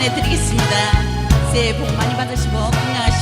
보내드리겠습니다. 새해 복 많이 받으시고 건강하시고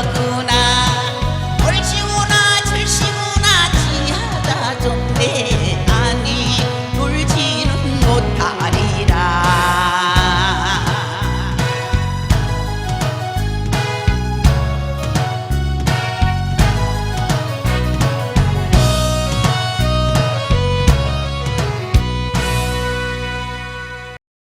aku